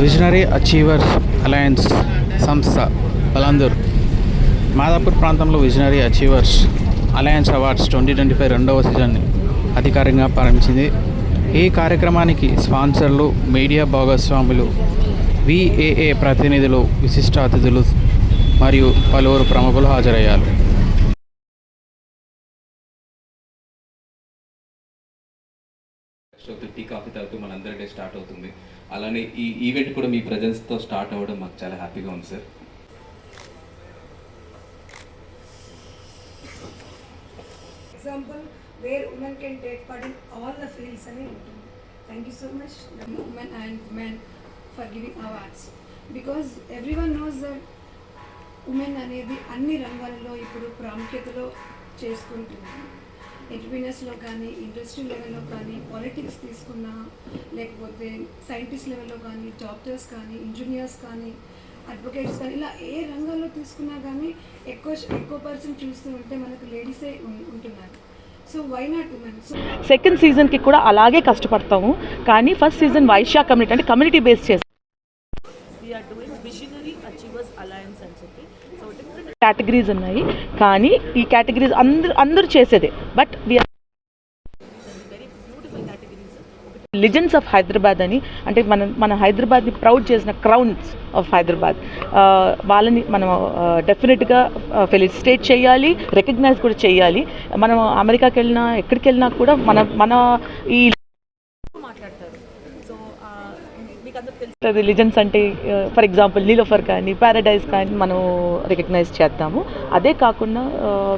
Visionary achievers alliance సంస్థ బలందూర్ మాదాపూర్ ప్రాంతంలో visionary achievers alliance awards twenty twenty five రెండవ సీజన్ని అధికారికంగా ప్రారంభించింది. ఈ కార్యక్రమానికి స్పాన్సర్లు మీడియా భాగస్వాములు విఏఏ ప్రతినిధులు విశిష్ట అతిథులు మరియు పలువురు ప్రముఖులు హాజరయ్యారు. సో టీ కాఫీ తాగుతూ మనందరి డే స్టార్ట్ అవుతుంది. అలానే ఈ ఈవెంట్ కూడా మీ ప్రజెన్స్తో స్టార్ట్ అవ్వడం మాకు చాలా హ్యాపీగా ఉంది sir example where women can take part in all the fields అని ఉంటుంది. Thank you so much women and men for giving awards because everyone knows that women అనేది అన్ని రంగాలలో ఇప్పుడు ప్రాముఖ్యతలో చేసుకుంటుంది. ఎంటర్ప్రీనర్స్లో కానీ ఇండస్ట్రీ లెవెల్లో కానీ పాలిటిక్స్ తీసుకున్నా లేకపోతే సైంటిస్ట్ లెవెల్లో కానీ డాక్టర్స్ కానీ ఇంజనీర్స్ కానీ అడ్వకేట్స్ కానీ ఇలా ఏ రంగాల్లో తీసుకున్నా కానీ ఎక్కువ ఎక్కువ పర్సెంట్ చూస్తూ ఉంటే మనకు లేడీసే ఉంటున్నారు. సో వై నాట్ సెకండ్ సీజన్కి కూడా అలాగే కష్టపడతాము. కానీ ఫస్ట్ సీజన్ వైశ్య కమ్యూనిటీ అంటే కమ్యూనిటీ బేస్ చేస్తాం we are doing visionary achievers alliance అని చెప్పి సో డిఫరెంట్ కేటగిరీస్ ఉన్నాయి. కానీ ఈ కేటగిరీస్ అందరూ అందరూ చేసేదే. But we are legends of Hyderabad అని అంటే మన మన హైదరాబాద్ని ప్రౌడ్ చేసిన క్రౌన్స్ ఆఫ్ హైదరాబాద్ వాళ్ళని మనం డెఫినెట్గా ఫెలిసిటేట్ చేయాలి రికగ్నైజ్ కూడా చేయాలి. మనం అమెరికాకి వెళ్ళినా ఎక్కడికి వెళ్ళినా కూడా మన మన ఈ మాట్లాడతారు సో రిలీజన్స్ అంటే ఫర్ ఎగ్జాంపుల్ నీలోఫర్ కానీ ప్యారడైజ్ కానీ మనం రికగ్నైజ్ చేద్దాము. అదే కాకుండా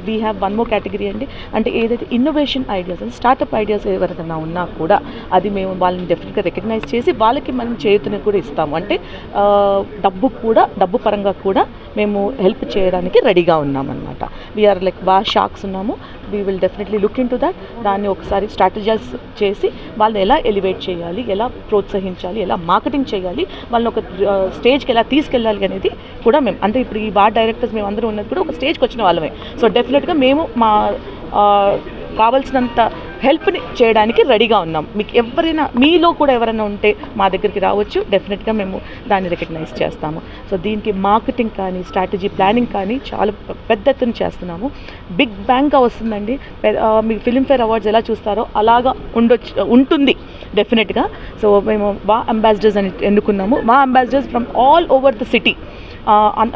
we have one more category అండి. అంటే ఏదైతే ఇన్నోవేషన్ ఐడియాస్ అంటే స్టార్టప్ ఐడియాస్ ఎవరికైనా ఉన్నా కూడా అది మేము వాళ్ళని డెఫినెట్గా రికగ్నైజ్ చేసి వాళ్ళకి మనం చేతుని కూడా ఇస్తాము. అంటే uh, డబ్బు కూడా డబ్బు పరంగా కూడా మేము హెల్ప్ చేయడానికి రెడీగా ఉన్నామన్నమాట. వీఆర్ లైక్ బాగా షాక్స్ ఉన్నాము. We will definitely look into that దాన్ని ఒకసారి స్ట్రాటజైజ్ చేసి వాళ్ళని ఎలా ఎలివేట్ చేయాలి ఎలా ప్రోత్సహించాలి ఎలా మార్కెటింగ్ చేయాలి వాళ్ళని ఒక స్టేజ్కి ఎలా తీసుకెళ్ళాలి అనేది కూడా మేము అంటే ఇప్పుడు ఈ బార్ డైరెక్టర్స్ మేము అందరూ ఉన్నది కూడా ఒక స్టేజ్కి వచ్చిన వాళ్ళమే. సో డెఫినెట్గా మేము మా కావాల్సినంత హెల్ప్ని చేయడానికి రెడీగా ఉన్నాం. మీకు ఎవరైనా మీలో కూడా ఎవరైనా ఉంటే మా దగ్గరికి రావచ్చు. డెఫినెట్గా మేము దాన్ని రికగ్నైజ్ చేస్తాము. సో దీనికి మార్కెటింగ్ కానీ స్ట్రాటజీ ప్లానింగ్ కానీ చాలా పెద్ద ఎత్తున చేస్తున్నాము. బిగ్ బ్యాంగ్గా వస్తుందండి. మీకు ఫిలింఫేర్ అవార్డ్స్ ఎలా చూస్తారో అలాగా ఉండొచ్చు ఉంటుంది. డెఫినెట్గా సో మేము మా అంబాసిడర్స్ అని ఎన్నుకున్నాము. మా ambassadors from all over the city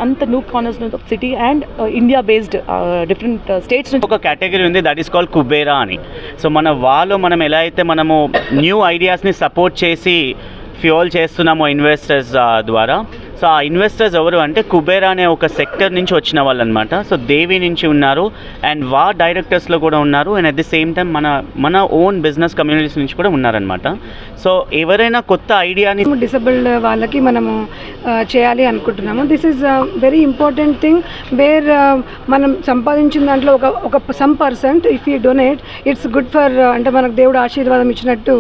అంత new corners of city and India based different states నుంచి ఒక కేటగిరీ ఉంది దట్ ఈస్ కాల్డ్ కుబేరా అని. సో మన వాళ్ళు మనం ఎలా అయితే మనము న్యూ ఐడియాస్ని సపోర్ట్ చేసి ఫ్యూల్ చేస్తున్నామో ఇన్వెస్టర్స్ uh, ద్వారా సో ఆ ఇన్వెస్టర్స్ ఎవరు అంటే కుబేరా అనే ఒక సెక్టర్ నుంచి వచ్చిన వాళ్ళు అనమాట సో దేవి నుంచి ఉన్నారు అండ్ వా డైరెక్టర్స్లో కూడా ఉన్నారు and at the same time మన మన ఓన్ బిజినెస్ కమ్యూనిటీస్ నుంచి కూడా ఉన్నారనమాట. సో ఎవరైనా కొత్త ఐడియాని డిసబుల్డ్ వాళ్ళకి మనము చేయాలి అనుకుంటున్నాము. This is very important thing where మనం సంపాదించిన దాంట్లో ఒక ఒక some percent if you donate it's good for అంటే మనకు దేవుడు ఆశీర్వాదం ఇచ్చినట్టు.